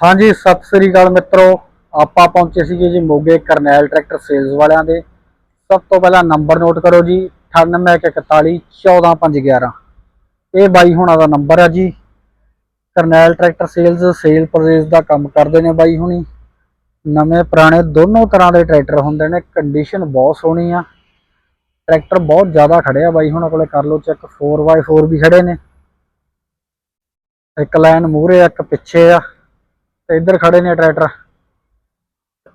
ਹਾਂਜੀ ਸਤਿ ਸ੍ਰੀ ਅਕਾਲ ਮਿੱਤਰੋ। ਆਪਾਂ ਪਹੁੰਚੇ ਸੀਗੇ ਜੀ ਮੋਗੇ ਕਰਨੈਲ ਟਰੈਕਟਰ ਸੇਲਸ ਵਾਲਿਆਂ ਦੇ। ਸਭ ਤੋਂ ਪਹਿਲਾਂ ਨੰਬਰ ਨੋਟ ਕਰੋ ਜੀ 9841414511 ਇਹ ਬਾਈ ਹੁਣਾਂ ਦਾ ਨੰਬਰ ਹੈ ਜੀ। Karnail tractor sales sale purchase ਦਾ ਕੰਮ ਕਰਦੇ ਨੇ ਬਾਈ ਹੁਣੀ। ਨਵੇਂ ਪੁਰਾਣੇ ਦੋਨੋਂ ਤਰ੍ਹਾਂ ਦੇ ਟਰੈਕਟਰ ਹੁੰਦੇ ਨੇ ਕੰਡੀਸ਼ਨ ਬਹੁਤ ਸੋਹਣੀ ਆ। ਟਰੈਕਟਰ ਬਹੁਤ ਜ਼ਿਆਦਾ ਖੜੇ ਆ ਬਾਈ ਹੁਣਾਂ ਕੋਲੇ ਕਰ ਲਓ ਚੈੱਕ 4x4 ਵੀ ਖੜੇ ਨੇ। ਇੱਕ ਲਾਈਨ ਮੂਹਰੇ ਆ, ਇੱਕ ਪਿੱਛੇ ਆ। ਤੇ ਇੱਧਰ ਖੜੇ ਨੇ ਟਰੈਕਟਰ।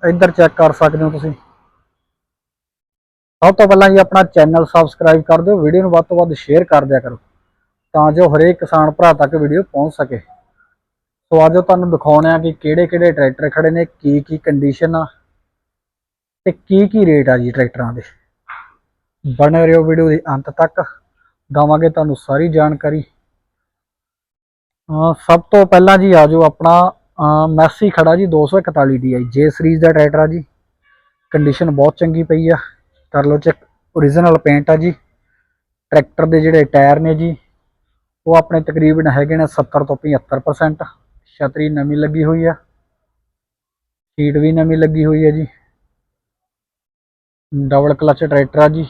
ਇੱਧਰ ਚੈੱਕ ਕਰ ਸਕਦੇ ਹੋ ਤੁਸੀਂ। ਸਭ ਤੋਂ ਪਹਿਲਾਂ ਜੀ ਆਪਣਾ ਚੈਨਲ ਸਬਸਕ੍ਰਾਈਬ ਕਰ ਦਿਓ, ਵੀਡੀਓ ਨੂੰ ਵੱਧ ਤੋਂ ਵੱਧ ਸ਼ੇਅਰ ਕਰ ਦਿਆ ਕਰੋ, ਤਾਂ ਜੋ ਹਰੇਕ ਕਿਸਾਨ ਭਰਾ ਤੱਕ ਵੀਡੀਓ ਪਹੁੰਚ ਸਕੇ। ਸੋ ਅੱਜ ਤੁਹਾਨੂੰ ਦਿਖਾਉਣੇ ਆ ਕਿ ਕਿਹੜੇ ਕਿਹੜੇ ਟਰੈਕਟਰ ਖੜੇ ਨੇ ਕੀ ਕੀ ਕੰਡੀਸ਼ਨ ਆ, ਤੇ ਕੀ ਕੀ ਰੇਟ ਆ ਜੀ ਟਰੈਕਟਰਾਂ ਦੇ। ਬਣੇ ਰਹੋ ਵੀਡੀਓ ਦੇ ਅੰਤ ਤੱਕ, ਦਵਾਂਗੇ ਤੁਹਾਨੂੰ ਸਾਰੀ ਜਾਣਕਾਰੀ। ਸਭ ਤੋਂ ਪਹਿਲਾਂ ਜੀ ਆਜੋ ਆਪਣਾ ਮੈਸੀ ਖੜਾ ਜੀ 241 DI ਜੇ ਸੀਰੀਜ਼ ਦਾ ਟਰੈਕਟਰ ਆ ਜੀ। ਕੰਡੀਸ਼ਨ ਬਹੁਤ ਚੰਗੀ ਪਈ ਆ। ਕਰ ਲਓ ਚੈੱਕ origignal ਪੇਂਟ ਆ ਜੀ। ਟਰੈਕਟਰ ਦੇ ਜਿਹੜੇ ਟਾਇਰ ਨੇ ਜੀ, ਉਹ ਆਪਣੇ ਤਕਰੀਬਨ ਹੈਗੇ ਨੇ 70 ਤੋਂ 75% ਛਤਰੀ ਨਵੀਂ ਲੱਗੀ ਹੋਈ ਆ। ਸੀਟ ਵੀ ਨਵੀਂ ਲੱਗੀ ਹੋਈ ਹੈ ਜੀ। ਡਬਲ ਕਲਚ ਟਰੈਕਟਰ ਆ ਜੀ।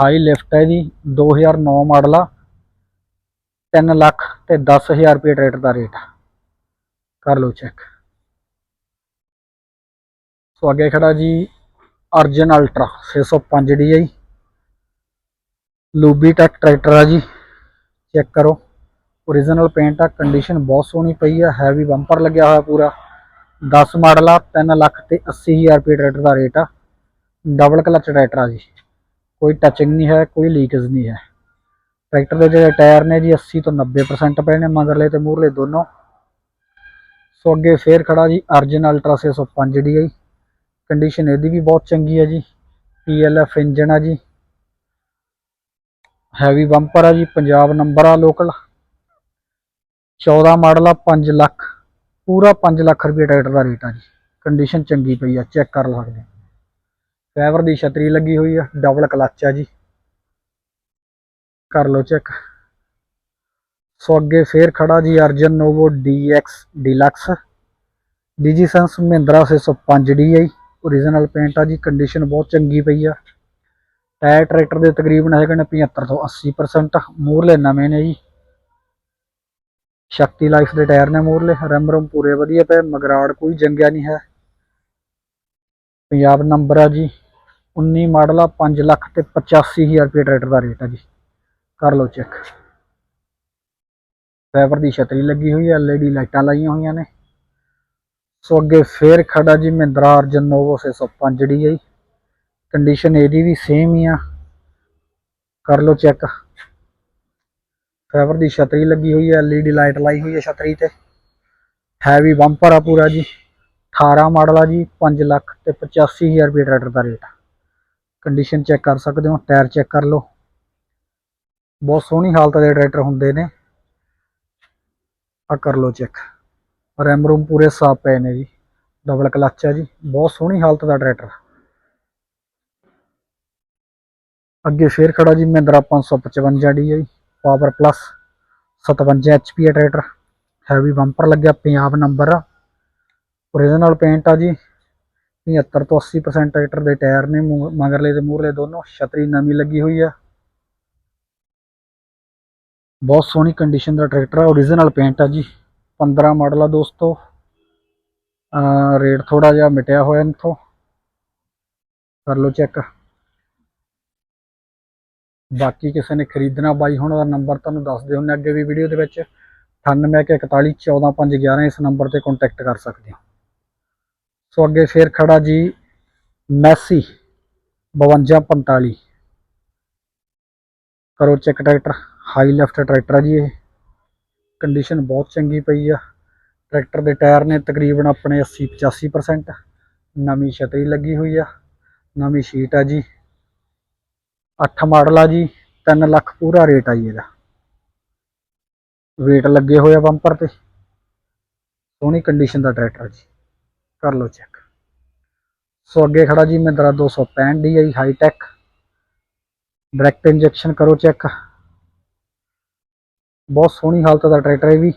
ਹਾਈ ਲਿਫਟ ਹੈ ਜੀ 2009 ਮਾਡਲ ਆ। 3 ਲੱਖ ਤੇ 10000 ਰੁਪਏ ਟਰੈਕਟਰ ਦਾ ਰੇਟ ਆ। ਕਰ ਲਓ ਚੈੱਕ ਸੋ ਅੱਗੇ ਖੜਾ ਜੀ, ਅਰਜਨ ਅਲਟਰਾ 605 DI ਲੂਬੀ ਟੈਕ ਟਰੈਕਟਰ ਆ ਜੀ ਚੈੱਕ ਕਰੋ। Origignal ਪੇਂਟ ਆ ਕੰਡੀਸ਼ਨ ਬਹੁਤ ਸੋਹਣੀ ਪਈ ਆ ਹੈਵੀ ਬੰਪਰ ਲੱਗਿਆ ਹੋਇਆ ਪੂਰਾ। 10 ਮਾਡਲ ਆ 3 ਲੱਖ ਤੇ 80000 ਰੁਪਏ ਟਰੈਕਟਰ ਦਾ ਰੇਟ ਆ। ਡਬਲ ਕਲਚ ਟਰੈਕਟਰ ਆ ਜੀ। ਕੋਈ ਟੱਚਿੰਗ ਨਹੀਂ ਹੈ, ਕੋਈ ਲੀਕੇਜ ਨਹੀਂ ਹੈ। ਟਰੈਕਟਰ ਦੇ ਜਿਹੜੇ ਟਾਇਰ ਨੇ ਜੀ 80 ਤੋਂ 90% ਪਏ ਨੇ ਮਗਰਲੇ ਤੇ ਮੂਹਰਲੇ ਦੋਨੋਂ। ਸੋ ਅੱਗੇ ਫੇਰ ਖੜਾ ਜੀ, ਅਰਜਨ ਅਲਟਰਾ 605 DI ਕੰਡੀਸ਼ਨ ਇਹਦੀ ਵੀ ਬਹੁਤ ਚੰਗੀ ਹੈ ਜੀ। PLF ਇੰਜਨ ਆ ਜੀ। ਹੈਵੀ ਬੰਪਰ ਆ ਜੀ, ਪੰਜਾਬ ਨੰਬਰ ਆ ਲੋਕਲ 14 ਮਾਡਲ ਆ 5 ਲੱਖ। ਪੂਰਾ 5 ਲੱਖ ਰੁਪਏ ਟਰੈਕਟਰ ਦਾ ਰੇਟ ਆ ਜੀ। ਕੰਡੀਸ਼ਨ ਚੰਗੀ ਪਈ ਆ ਚੈੱਕ ਕਰ ਸਕਦੇ ਫਾਈਬਰ ਦੀ ਛਤਰੀ ਲੱਗੀ ਹੋਈ ਆ ਡਬਲ ਕਲੱਚ ਆ ਜੀ। ਕਰ ਲਓ ਚੈੱਕ ਸੋ ਅੱਗੇ ਫੇਰ ਖੜਾ ਜੀ Arjun Novo DX deluxe. Digisense Mahindra 605 DI origignal paint ਆ ਜੀ ਕੰਡੀਸ਼ਨ ਬਹੁਤ ਚੰਗੀ ਪਈ ਆ। ਟਾਇਰ ਟਰੈਕਟਰ ਦੇ ਤਕਰੀਬਨ ਹੈਗੇ ਨੇ 75 ਤੋਂ 80% ਮੂਰਲੇ ਨਵੇਂ ਨੇ ਜੀ। ਸ਼ਕਤੀ ਲਾਈਫ ਦੇ ਟਾਇਰ ਨੇ ਮੂਰਲੇ। ਰੈਮ ਰੋਮ ਪੂਰੇ ਵਧੀਆ ਪਏ, ਮਗਰਾੜ ਕੋਈ ਜੰਗਿਆ ਨਹੀਂ ਹੈ। ਪੰਜਾਬ ਨੰਬਰ ਆ ਜੀ 19 ਮਾਡਲ ਆ 5 ਲੱਖ ਤੇ 85000 ਰੁਪਏ ਟਰੈਕਟਰ ਦਾ ਰੇਟ ਆ ਜੀ। ਕਰ ਲਓ ਚੈੱਕ। ਫਾਈਬਰ ਦੀ ਛਤਰੀ ਲੱਗੀ ਹੋਈ ਹੈ, LED ਲਾਈਟਾਂ ਲਾਈਆਂ ਹੋਈਆਂ ਨੇ। ਸੋ ਅੱਗੇ ਫੇਰ ਖੜਾ ਜੀ Mahindra Arjun Novo 605 DI condition ਇਹਦੀ ਵੀ ਸੇਮ ਹੀ ਆ। ਕਰ ਲਓ ਚੈੱਕ ਫਾਈਬਰ ਦੀ ਛਤਰੀ ਲੱਗੀ ਹੋਈ ਹੈ, LED ਲਾਈਟ ਲਾਈ ਹੋਈ ਹੈ ਛਤਰੀ ਤੇ। ਹੈਵੀ ਬੰਪਰ ਆ ਪੂਰਾ ਜੀ। 18 ਮਾਡਲ ਆ ਜੀ 5 ਲੱਖ ਤੇ 85000 ਰੁਪਏ ਟਰੈਕਟਰ ਦਾ ਰੇਟ ਕੰਡੀਸ਼ਨ ਚੈੱਕ ਕਰ ਸਕਦੇ ਹੋ, ਟਾਇਰ ਚੈੱਕ ਕਰ ਲਓ। ਬਹੁਤ ਸੋਹਣੀ ਹਾਲਤ ਦੇ ਟਰੈਕਟਰ ਹੁੰਦੇ ਨੇ। ਆ ਕਰ ਲਓ ਚੈੱਕ ਰੈਮ ਰੂਮ ਪੂਰੇ ਸਾਫ਼ ਪਏ ਨੇ ਜੀ। ਡਬਲ ਕਲੱਚ ਹੈ ਜੀ। ਬਹੁਤ ਸੋਹਣੀ ਹਾਲਤ ਦਾ ਟਰੈਕਟਰ ਅੱਗੇ ਫੇਰ ਖੜਾ ਜੀ ਮਹਿੰਦਰਾ 555 ਜੀ। ਪਾਵਰ ਪਲੱਸ 57 HP ਹੈ ਟਰੈਕਟਰ ਹੈਵੀ ਬੰਪਰ ਲੱਗਿਆ, ਪੰਜਾਬ ਨੰਬਰ ਆ। ਓਰੀਜਨਲ ਪੇਂਟ ਆ ਜੀ। 75 ਤੋਂ 80% ਟਰੈਕਟਰ ਦੇ ਟਾਇਰ ਨੇ ਮੂੰਹ- ਮਗਰਲੇ ਤੇ ਮੂਹਰਲੇ ਦੋਨੋਂ। ਛਤਰੀ ਨਵੀਂ ਲੱਗੀ ਹੋਈ ਆ। ਬਹੁਤ ਸੋਹਣੀ ਕੰਡੀਸ਼ਨ ਦਾ ਟਰੈਕਟਰ ਆ origignal ਪੇਂਟ ਆ ਜੀ। 15 ਮਾਡਲ ਆ ਦੋਸਤੋ। ਰੇਟ ਥੋੜਾ ਜਿਹਾ ਮਿਟਿਆ ਹੋਇਆ ਇਥੋਂ। ਕਰ ਲਓ ਚੈੱਕ ਬਾਕੀ ਕਿਸੇ ਨੇ ਖਰੀਦਣਾ ਬਾਈ ਹੁਣ ਦਾ ਨੰਬਰ ਤੁਹਾਨੂੰ ਦੱਸਦੇ ਹੁੰਨੇ ਅੱਗੇ ਵੀ ਵੀਡੀਓ ਦੇ ਵਿੱਚ। 9814414511 ਇਸ ਨੰਬਰ ਤੇ ਕੰਟੈਕਟ ਕਰ ਸਕਦੇ ਹੋ। ਸੋ ਅੱਗੇ ਫੇਰ ਖੜਾ ਜੀ ਮੈਸੀ 5245 ਕਰੋ check tractor high lift tractor ਆ ਜੀ ਇਹ। ਕੰਡੀਸ਼ਨ ਬਹੁਤ ਚੰਗੀ ਪਈ ਆ। ਟਰੈਕਟਰ ਦੇ ਟਾਇਰ ਨੇ ਤਕਰੀਬਨ ਆਪਣੇ 80 85% ਨਵੀਂ ਛਤਰੀ ਲੱਗੀ ਹੋਈ ਆ। ਨਵੀਂ ਸ਼ੀਟ ਆ ਜੀ। 8 ਮਾਡਲ ਆ ਜੀ। 3 ਲੱਖ ਪੂਰਾ ਰੇਟ ਆ ਜੀ ਇਹਦਾ। ਵੇਟ ਲੱਗੇ ਹੋਏ ਆ ਬੰਪਰ ਤੇ। ਸੋਹਣੀ ਕੰਡੀਸ਼ਨ ਦਾ ਟਰੈਕਟਰ ਜੀ। ਕਰ ਲਓ ਚੈੱਕ ਸੋ ਅੱਗੇ ਖੜਾ ਜੀ, Mahindra 265 DI high tech direct injection ਕਰੋ ਚੈੱਕ ਬਹੁਤ ਸੋਹਣੀ ਹਾਲਤ ਦਾ ਟਰੈਕਟਰ ਇਹ ਵੀ।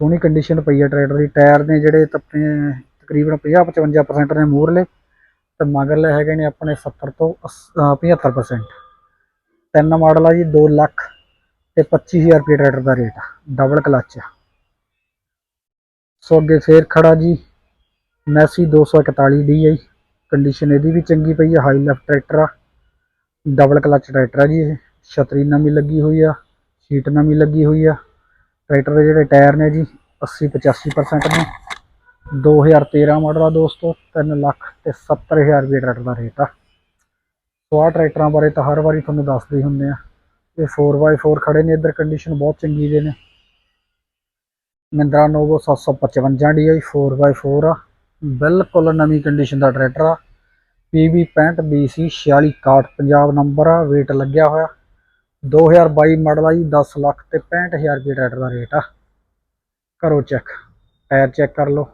ਸੋਹਣੀ ਕੰਡੀਸ਼ਨ ਪਈ ਹੈ ਟਰੈਕਟਰ ਦੀ। ਟਾਇਰ ਨੇ ਜਿਹੜੇ ਤੱਪੇ, ਤਕਰੀਬਨ 50 55% ਨੇ ਮੂਹਰਲੇ ਤੇ ਮਗਰਲੇ ਹੈਗੇ ਨੇ ਆਪਣੇ 70 ਤੋਂ 75% ਤਿੰਨ ਮਾਡਲ ਆ ਜੀ 2 ਲੱਖ ਤੇ 25000 ਰੁਪਏ ਟਰੈਕਟਰ ਦਾ ਰੇਟ ਆ ਡਬਲ ਕਲਚ ਆ। ਸੋ ਅੱਗੇ ਫੇਰ ਖੜਾ ਜੀ ਮੈਸੀ 241 DI ਕੰਡੀਸ਼ਨ ਇਹਦੀ ਵੀ ਚੰਗੀ ਪਈ ਆ ਹਾਈ ਲੈਫਟ ਟਰੈਕਟਰ ਆ। ਡਬਲ ਕਲਚ ਟਰੈਕਟਰ ਆ ਜੀ ਇਹ। ਛਤਰੀ ਨਵੀਂ ਲੱਗੀ ਹੋਈ ਆ, ਸੀਟ ਨਵੀਂ ਲੱਗੀ ਹੋਈ ਆ। ਟਰੈਕਟਰ ਦੇ ਜਿਹੜੇ ਟਾਇਰ ਨੇ ਜੀ 80 85% ਨੇ। 2013 ਮਾਡਲ ਆ ਦੋਸਤੋ 3 ਲੱਖ ਤੇ 70000 ਰੁਪਏ ਟਰੈਕਟਰ ਦਾ ਰੇਟ ਆ। ਸੋ ਆਹ ਟਰੈਕਟਰਾਂ ਬਾਰੇ ਤਾਂ ਹਰ ਵਾਰੀ ਤੁਹਾਨੂੰ ਦੱਸਦੇ ਹੁੰਦੇ ਆ। ਇਹ 4x4 ਖੜੇ ਨੇ, ਇੱਧਰ ਕੰਡੀਸ਼ਨ ਬਹੁਤ ਚੰਗੀ ਦੇ ਨੇ। ਮਹਿੰਦਰਾ ਨੋਵੋ 755 DI 4x4 ਆ। ਬਿਲਕੁਲ ਨਵੀਂ ਕੰਡੀਸ਼ਨ ਦਾ ਟਰੈਕਟਰ ਆ। PB 65 BC 46 61 ਪੰਜਾਬ ਨੰਬਰ ਆ, weight ਲੱਗਿਆ ਹੋਇਆ। 2022 ਮਾਡਲ ਆ ਜੀ 10 ਲੱਖ ਤੇ 65000 ਰੁਪਏ ਟਰੈਕਟਰ ਦਾ ਰੇਟ ਆ। ਕਰੋ ਚੈੱਕ, ਟਾਇਰ ਚੈੱਕ ਕਰ ਲਓ।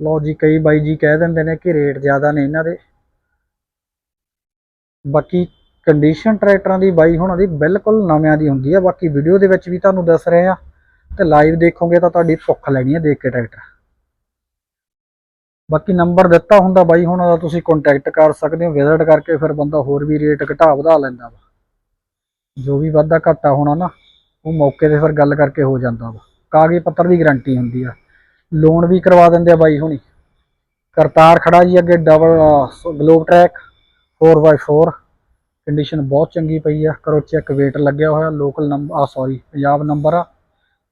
ਲਓ ਜੀ, ਕਈ ਬਾਈ ਜੀ ਕਹਿ ਦਿੰਦੇ ਨੇ ਕਿ ਰੇਟ ਜ਼ਿਆਦਾ ਨੇ ਇਹਨਾਂ ਦੇ। ਬਾਕੀ ਕੰਡੀਸ਼ਨ ਟਰੈਕਟਰਾਂ ਦੀ ਬਾਈ ਹੁਣਾਂ ਦੀ ਬਿਲਕੁਲ ਨਵਿਆਂ ਦੀ ਹੁੰਦੀ ਆ। ਬਾਕੀ ਵੀਡੀਓ ਦੇ ਵਿੱਚ ਵੀ ਤੁਹਾਨੂੰ ਦੱਸ ਰਹੇ ਆ ਤੇ ਲਾਈਵ ਦੇਖੋਗੇ ਤਾਂ ਤੁਹਾਡੀ ਭੁੱਖ ਲੈਣੀ ਹੈ ਦੇਖ ਕੇ ਟਰੈਕਟਰ। ਬਾਕੀ ਨੰਬਰ ਦਿੱਤਾ ਹੁੰਦਾ ਬਾਈ ਹੁਣਾਂ ਦਾ ਤੁਸੀਂ ਕੰਟੈਕਟ ਕਰ ਸਕਦੇ ਹੋ। ਵਿਜ਼ਿਟ ਕਰਕੇ ਫਿਰ ਬੰਦਾ ਹੋਰ ਵੀ ਰੇਟ ਘਟਾ ਵਧਾ ਲੈਂਦਾ ਵਾ। ਜੋ ਵੀ ਵਾਧਾ ਘਾਟਾ ਹੋਣਾ ਨਾ, ਉਹ ਮੌਕੇ ਤੇ ਫਿਰ ਗੱਲ ਕਰਕੇ ਹੋ ਜਾਂਦਾ ਵਾ। ਕਾਗਜ਼ ਪੱਤਰ ਦੀ ਗਾਰੰਟੀ ਹੁੰਦੀ ਆ। ਲੋਨ ਵੀ ਕਰਵਾ ਦਿੰਦੇ ਆ ਬਾਈ ਹੁਣੀ। ਕਰਤਾਰ ਖੜਾ ਜੀ ਅੱਗੇ double globe track 4x4 condition ਬਹੁਤ ਚੰਗੀ ਪਈ ਆ। ਕਰੋ ਚੈੱਕ weight ਲੱਗਿਆ ਹੋਇਆ ਲੋਕਲ ਨੰਬਰ ਆ ਸੌਰੀ ਪੰਜਾਬ ਨੰਬਰ ਆ।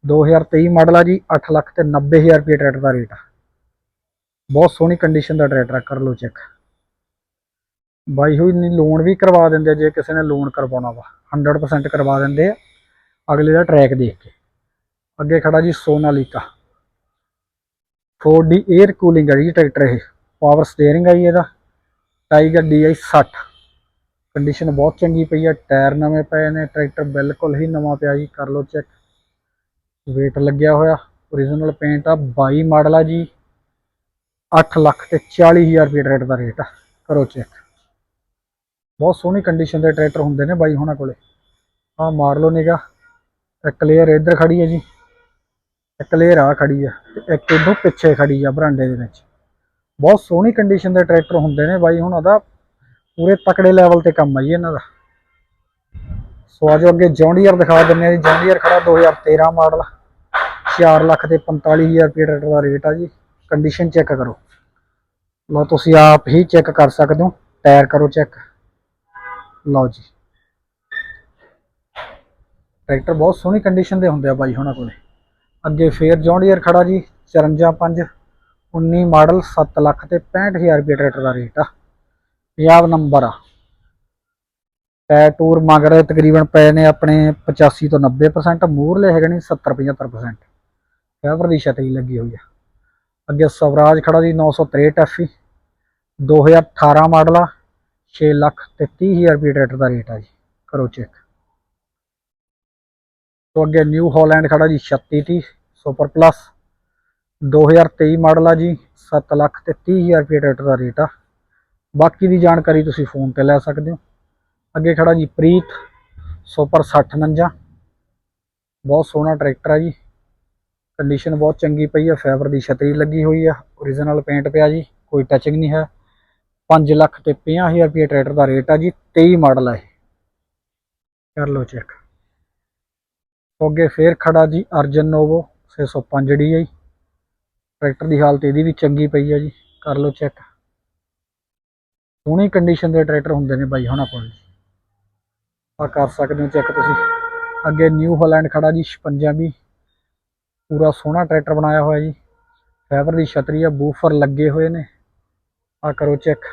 2023 ਮਾਡਲ ਆ ਜੀ 8 ਲੱਖ ਤੇ 90000 ਰੁਪਏ ਟਰੈਕਟਰ ਦਾ ਰੇਟ ਆ। ਬਹੁਤ ਸੋਹਣੀ ਕੰਡੀਸ਼ਨ ਦਾ ਟਰੈਕਟਰ ਆ, ਕਰ ਲਓ ਚੈੱਕ ਬਾਈ ਹੋਈ ਨਹੀਂ ਲੋਨ ਵੀ ਕਰਵਾ ਦਿੰਦੇ ਜੇ ਕਿਸੇ ਨੇ ਲੋਨ ਕਰਵਾਉਣਾ ਵਾ। 100% ਕਰਵਾ ਦਿੰਦੇ ਆ। ਅਗਲੇ ਦਾ ਟਰੈਕ ਦੇਖ ਕੇ। ਅੱਗੇ ਖੜਾ ਜੀ ਸੋਨਾਲੀਕਾ। 4D 에ਅਰ ਕੂਲਿੰਗ ਹੈ ਜੀ ਟਰੈਕਟਰ ਇਹ। ਪਾਵਰ ਸਟੀਅਰਿੰਗ ਆਈ ਜੀ ਇਹਦਾ। ਟਾਈਗਰ DI 60 ਕੰਡੀਸ਼ਨ ਬਹੁਤ ਚੰਗੀ ਪਈ ਆ। ਟਾਇਰ ਨਵੇਂ ਪਏ ਨੇ ਟਰੈਕਟਰ ਬਿਲਕੁਲ ਹੀ ਨਵਾਂ ਪਿਆ ਜੀ, ਕਰ ਲਓ ਚੈੱਕ weight ਲੱਗਿਆ ਹੋਇਆ। origignal ਪੇਂਟ ਆ 22 ਮਾਡਲ ਆ ਜੀ। 8 ਲੱਖ ਤੇ 40000 ਰੁਪਏ ਟਰੈਕਟਰ ਦਾ ਰੇਟ ਆ। ਕਰੋ ਚੈੱਕ ਬਹੁਤ ਸੋਹਣੀ ਕੰਡੀਸ਼ਨ ਦੇ ਟਰੈਕਟਰ ਹੁੰਦੇ ਨੇ ਬਾਈ ਹੁਣਾਂ ਕੋਲੇ। ਆ ਮਾਰ ਲਓ ਨਿਗਾ ਇੱਕ ਲੇਅਰ ਇੱਧਰ ਖੜੀ ਹੈ ਜੀ। ਇੱਕ ਲੇਅਰ ਆ ਖੜੀ ਆ ਤੇ ਇੱਕ ਇਦੋਂ ਪਿੱਛੇ ਖੜੀ ਆ ਬਰਾਂਡੇ ਦੇ ਵਿੱਚ। ਬਹੁਤ ਸੋਹਣੀ ਕੰਡੀਸ਼ਨ ਦੇ ਟਰੈਕਟਰ ਹੁੰਦੇ ਨੇ ਬਾਈ, ਹੁਣਾਂ ਦਾ ਪੂਰੇ ਤਕੜੇ ਲੈਵਲ ਤੇ ਕੰਮ ਆ ਜੀ ਇਹਨਾਂ ਦਾ। ਸੋ ਆਜੋ ਅੱਗੇ ਜੌਂਡੀਅਰ ਦਿਖਾ ਦਿੰਨੇ ਆ ਜੀ। ਜੌਂਡੀਅਰ ਖੜਾ 2013 ਮਾਡਲ 4 ਲੱਖ ਤੇ 45000 ਰੁਪਏ ਟਰੈਕਟਰ ਦਾ ਰੇਟ ਆ ਜੀ। ਕੰਡੀਸ਼ਨ ਚੈੱਕ ਕਰੋ। ਲਓ ਤੁਸੀਂ ਆਪ ਹੀ ਚੈੱਕ ਕਰ ਸਕਦੇ ਹੋ। ਟਾਇਰ ਕਰੋ ਚੈੱਕ ਲਓ ਜੀ। ਟਰੈਕਟਰ ਬਹੁਤ ਸੋਹਣੀ ਕੰਡੀਸ਼ਨ ਦੇ ਹੁੰਦੇ ਆ ਬਾਈ ਹੁਣਾਂ ਕੋਲੇ। ਅੱਗੇ ਫੇਰ ਜੌਂਡੀਅਰ ਖੜਾ ਜੀ 54 19 ਮਾਡਲ 7 ਲੱਖ ਤੇ 65000 ਰੁਪਏ ਟਰੈਕਟਰ ਦਾ ਰੇਟ ਆ। ਪੰਜਾਬ ਨੰਬਰ ਆ। ਟਾਇਰ ਟੂਰ ਮਗਰ ਤਕਰੀਬਨ ਪਏ ਨੇ ਆਪਣੇ 85 ਤੋਂ 90% ਮੂਹਰਲੇ ਹੈਗੇ ਨੇ 70 75% ਫੈਬਰ ਦੀ ਛਤਰੀ ਲੱਗੀ ਹੋਈ ਆ। ਅੱਗੇ ਸਵਰਾਜ ਖੜਾ ਜੀ 963 ਐਫਈ 2018 ਮਾਡਲ ਆ। 6 ਲੱਖ ਤੇ 30000 ਰੁਪਏ ਟਰੈਕਟਰ ਦਾ ਰੇਟ ਆ ਜੀ, ਕਰੋ ਚੈੱਕ ਤੋਂ ਅੱਗੇ ਨਿਊ ਹਾਲੈਂਡ ਖੜਾ ਜੀ 3630 ਸੁਪਰ ਪਲੱਸ 2023 ਮਾਡਲ ਆ ਜੀ 7 ਲੱਖ ਤੇ 30000 ਰੁਪਏ ਟਰੈਕਟਰ ਦਾ ਰੇਟ ਆ। ਬਾਕੀ ਦੀ ਜਾਣਕਾਰੀ ਤੁਸੀਂ ਫੋਨ ਤੇ ਲੈ ਸਕਦੇ ਹੋ। ਅੱਗੇ ਖੜਾ ਜੀ ਪ੍ਰੀਤ ਸੁਪਰ 6049 ਬਹੁਤ ਸੋਹਣਾ ਟਰੈਕਟਰ ਆ ਜੀ। ਕੰਡੀਸ਼ਨ ਬਹੁਤ ਚੰਗੀ ਪਈ ਆ ਫਾਈਬਰ ਦੀ ਛਤਰੀ ਲੱਗੀ ਹੋਈ ਆ origignal ਪੇਂਟ ਪਿਆ ਜੀ, ਕੋਈ ਟੱਚਿੰਗ ਨਹੀਂ ਹੈ। 5 ਲੱਖ ਤੇ 50000 ਰੁਪਏ ਟਰੈਕਟਰ ਦਾ ਰੇਟ ਆ ਜੀ 23 ਮਾਡਲ ਆ ਇਹ। ਕਰ ਲਓ ਚੈੱਕ ਅੱਗੇ ਫੇਰ ਖੜਾ ਜੀ ਅਰਜਨ ਨੋਵੋ 605 DI ਟਰੈਕਟਰ ਦੀ ਹਾਲਤ ਇਹਦੀ ਵੀ ਚੰਗੀ ਪਈ ਆ ਜੀ, ਕਰ ਲਓ ਚੈੱਕ ਸੋਹਣੀ ਕੰਡੀਸ਼ਨ ਦੇ ਟਰੈਕਟਰ ਹੁੰਦੇ ਨੇ ਬਾਈ ਹੁਣਾਂ ਕੋਲ ਆ ਕਰ ਸਕਦੇ ਹੋ ਚੈੱਕ ਤੁਸੀਂ। ਅੱਗੇ ਨਿਊ ਹਾਲੈਂਡ ਖੜਾ ਜੀ 56 ਵੀ ਪੂਰਾ ਸੋਹਣਾ ਟਰੈਕਟਰ ਬਣਾਇਆ ਹੋਇਆ ਜੀ। ਫਾਈਬਰ ਦੀ ਛਤਰੀ ਆ, ਬੂਫਰ ਲੱਗੇ ਹੋਏ ਨੇ। ਆ ਕਰੋ ਚੈੱਕ।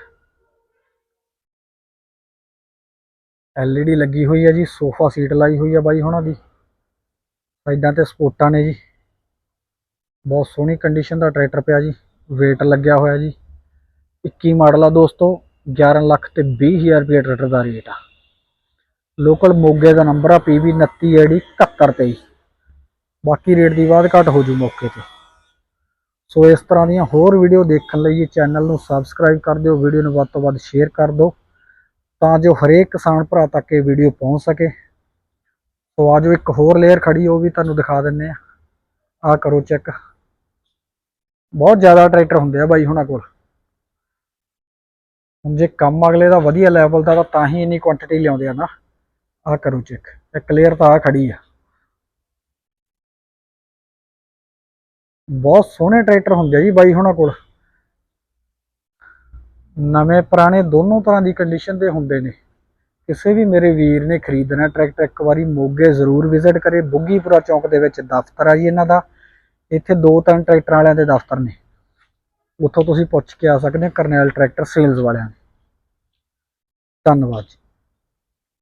LED ਲੱਗੀ ਹੋਈ ਹੈ ਜੀ, ਸੋਫਾ ਸੀਟ ਲਾਈ ਹੋਈ ਆ ਬਾਈ ਹੁਣਾਂ ਦੀ। ਸਾਈਡਾਂ ਤੇ ਸਪੋਰਟਾਂ ਨੇ ਜੀ। ਬਹੁਤ ਸੋਹਣੀ ਕੰਡੀਸ਼ਨ ਦਾ ਟਰੈਕਟਰ ਪਿਆ ਜੀ, weight ਲੱਗਿਆ ਹੋਇਆ ਜੀ। 21 ਮਾਡਲ ਆ ਦੋਸਤੋ 11 ਲੱਖ ਤੇ 20000 ਰੁਪਏ ਟਰੈਕਟਰ ਦਾ ਰੇਟ ਆ। ਲੋਕਲ ਮੋਗੇ ਦਾ ਨੰਬਰ ਆ PB 29 AD 7123 ਬਾਕੀ ਰੇਟ ਦੀ ਬਾਅਦ ਘੱਟ ਹੋ ਜੂ ਮੌਕੇ ਤੇ। ਸੋ ਇਸ ਤਰ੍ਹਾਂ ਦੀਆਂ ਹੋਰ ਵੀਡੀਓ ਦੇਖਣ ਲਈ ਇਹ ਚੈਨਲ ਨੂੰ ਸਬਸਕ੍ਰਾਈਬ ਕਰ ਦਿਓ ਵੀਡੀਓ ਨੂੰ ਵੱਧ ਤੋਂ ਵੱਧ ਸ਼ੇਅਰ ਕਰ ਦਿਓ, ਤਾਂ ਜੋ ਹਰੇਕ ਕਿਸਾਨ ਭਰਾ ਤੱਕ ਇਹ ਵੀਡੀਓ ਪਹੁੰਚ ਸਕੇ। ਸੋ ਆਜੋ ਇੱਕ ਹੋਰ ਲੇਅਰ ਖੜੀ, ਉਹ ਵੀ ਤੁਹਾਨੂੰ ਦਿਖਾ ਦਿੰਨੇ ਆ ਆ ਕਰੋ ਚੈੱਕ ਬਹੁਤ ਜ਼ਿਆਦਾ ਟਰੈਕਟਰ ਹੁੰਦੇ ਆ ਬਾਈ ਹੁਣਾਂ ਕੋਲ। ਹੁਣ ਜੇ ਕੰਮ ਅਗਲੇ ਦਾ ਵਧੀਆ ਲੈਵਲ ਦਾ, ਤਾਂ ਤਾਂ ਹੀ ਇੰਨੀ ਕੁਆਂਟੀਟੀ ਲਿਆਉਂਦੇ ਆ ਨਾ। ਆ ਕਰੋ ਚੈੱਕ ਇੱਕ ਲੇਅਰ ਤਾਂ ਆ ਖੜੀ ਆ। ਬਹੁਤ ਸੋਹਣੇ ਟਰੈਕਟਰ ਹੁੰਦੇ ਆ ਜੀ ਬਾਈ ਹੁਣਾਂ ਕੋਲ। ਨਵੇਂ ਪੁਰਾਣੇ ਦੋਨੋਂ ਤਰ੍ਹਾਂ ਦੀ ਕੰਡੀਸ਼ਨ ਦੇ ਹੁੰਦੇ ਨੇ। ਕਿਸੇ ਵੀ ਮੇਰੇ ਵੀਰ ਨੇ ਖਰੀਦਣਾ ਟਰੈਕਟਰ, ਇੱਕ ਵਾਰੀ ਮੋਗੇ ਜ਼ਰੂਰ ਵਿਜ਼ਿਟ ਕਰੇ, ਬੁੱਗੀਪੁਰਾ ਚੌਂਕ ਦੇ ਵਿੱਚ ਦਫ਼ਤਰ ਆ ਜੀ ਇਹਨਾਂ ਦਾ। ਇੱਥੇ ਦੋ ਤਿੰਨ ਟਰੈਕਟਰਾਂ ਵਾਲਿਆਂ ਦੇ ਦਫ਼ਤਰ ਨੇ। ਉੱਥੋਂ ਤੁਸੀਂ ਪੁੱਛ ਕੇ ਆ ਸਕਦੇ ਹੋ, ਕਰਨੈਲ ਟਰੈਕਟਰ ਸੇਲਜ਼ ਵਾਲਿਆਂ ਦੇ। ਧੰਨਵਾਦ ਜੀ।